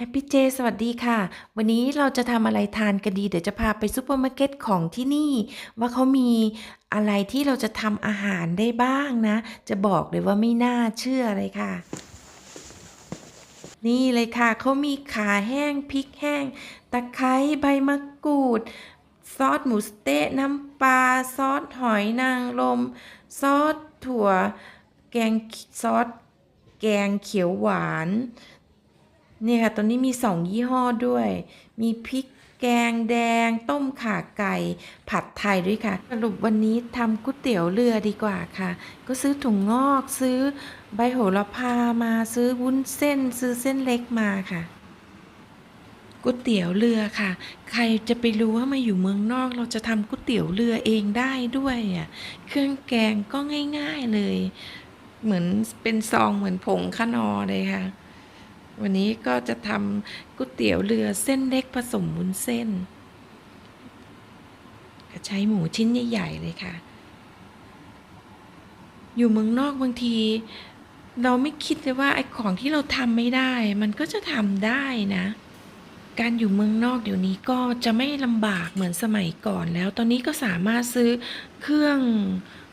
แฮปปี้เจ สวัสดีค่ะ วันนี้เราจะทำอะไรทานกันดี เดี๋ยวจะพาไปซูเปอร์มาร์เก็ตของที่นี่ ว่าเขามีอะไรที่เราจะทำอาหารได้บ้างนะ จะบอกเลยว่าไม่น่าเชื่อเลยค่ะ นี่เลยค่ะ เขามีขาแห้งพริกแห้ง ตะไคร้ใบมะกรูด ซอสหมูสเต๊ะน้ำปลา ซอสหอยนางรมซอสถั่ว แกงซอสแกงเขียวหวาน นี่ค่ะตอนนี้มีสองยี่ห้อด้วย มีพริกแกงแดง ต้มข่าไก่ ผัดไทยด้วยค่ะ สรุปวันนี้ทำก๋วยเตี๋ยวเรือดีกว่าค่ะ ก็ซื้อถุงงอกซื้อใบโหระพามาซื้อวุ้นเส้น ซื้อเส้นเล็กมาค่ะก๋วยเตี๋ยวเรือค่ะ ใครจะไปรู้ว่ามาอยู่เมืองนอก เราจะทำก๋วยเตี๋ยวเรือเองได้ด้วยอะเครื่องแกงก็ง่าย ๆเลย เหมือนเป็นซองเหมือนผงขนอเลยค่ะ วันนี้ก็จะทำก๋วยเตี๋ยวเรือเส้นเล็กผสมวุ้นเส้น ก็ใช้หมูชิ้นใหญ่ๆเลยค่ะ อยู่เมืองนอกบางที เราไม่คิดเลยว่าไอ้ของที่เราทำไม่ได้ มันก็จะทำได้นะ การอยู่เมืองนอกเดี๋ยวนี้ก็จะไม่ลำบากเหมือนสมัยก่อนแล้ว ตอนนี้ก็สามารถซื้อเครื่อง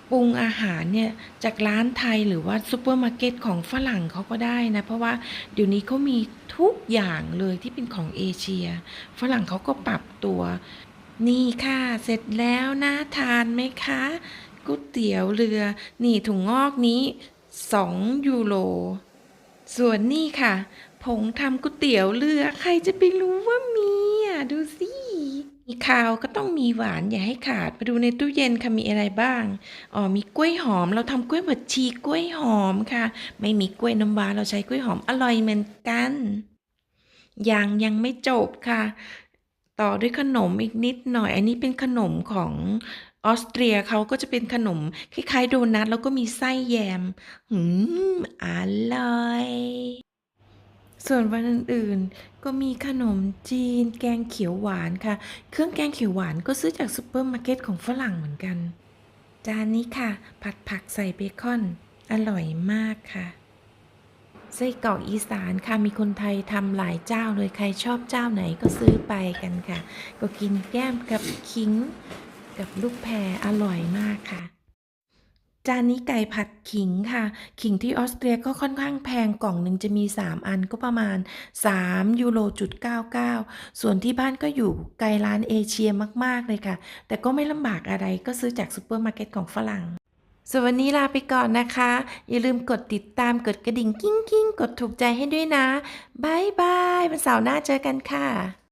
ปรุงอาหารเนี่ยจากร้านไทยหรือว่าซูเปอร์มาร์เก็ตของฝรั่งเขาก็ได้นะ เพราะว่าเดี๋ยวนี้เขามีทุกอย่างเลยที่เป็นของเอเชีย ฝรั่งเขาก็ปรับตัว นี่ค่ะ เสร็จแล้วน่าทานไหมคะก๋วยเตี๋ยวเรือ นี่ถุงงอกนี้ 2 ยูโรส่วนนี่ค่ะผงทำก๋วยเตี๋ยวเรือ ใครจะไปรู้ว่ามีอะ ดูสิ มีข้าวก็ต้องมีหวานอย่าให้ขาดไปดูในตู้เย็นค่ะมีอะไรบ้างอ๋อมีกล้วยหอม เราทำกล้วยบดชีกล้วยหอมค่ะ ไม่มีกล้วยน้ำว้าเราใช้กล้วยหอมอร่อยเหมือนกันยังยังไม่จบค่ะ ต่อด้วยขนมอีกนิดหน่อย อันนี้เป็นขนมของออสเตรียเขาก็จะเป็นขนม คล้ายๆโดนัทแล้วก็มีไส้แยมหืมอร่อย ส่วนวันอื่น ก็มีขนมจีน แกงเขียวหวานค่ะ เครื่องแกงเขียวหวานก็ซื้อจากซูเปอร์มาร์เก็ตของฝรั่งเหมือนกัน จานนี้ค่ะ ผัดผักใส่เบคอน อร่อยมากค่ะไส้กรอกอีสานค่ะมีคนไทยทำหลายเจ้าเลยใครชอบเจ้าไหนก็ซื้อไปกันค่ะ ก็กินแก้มกับขิง กับลูกแพรอร่อยมากค่ะ จานนี้ไก่ผัดขิงค่ะ ขิงที่ออสเตรียก็ค่อนข้างแพงกล่องหนึ่งจะมี 3 อันก็ประมาณ 3 ยูโรจุด99 ส่วนที่บ้านก็อยู่ไกลร้านเอเชียมาก ๆ เลยค่ะ แต่ก็ไม่ลำบากอะไรก็ซื้อจากซูเปอร์มาร์เก็ตของฝรั่งส่วนวันนี้ลาไปก่อนนะคะ อย่าลืมกดติดตามกดกระดิ่งกิ้งกิ้งกดถูกใจให้ด้วยนะบายบายวันเสาร์หน้าเจอกันค่ะ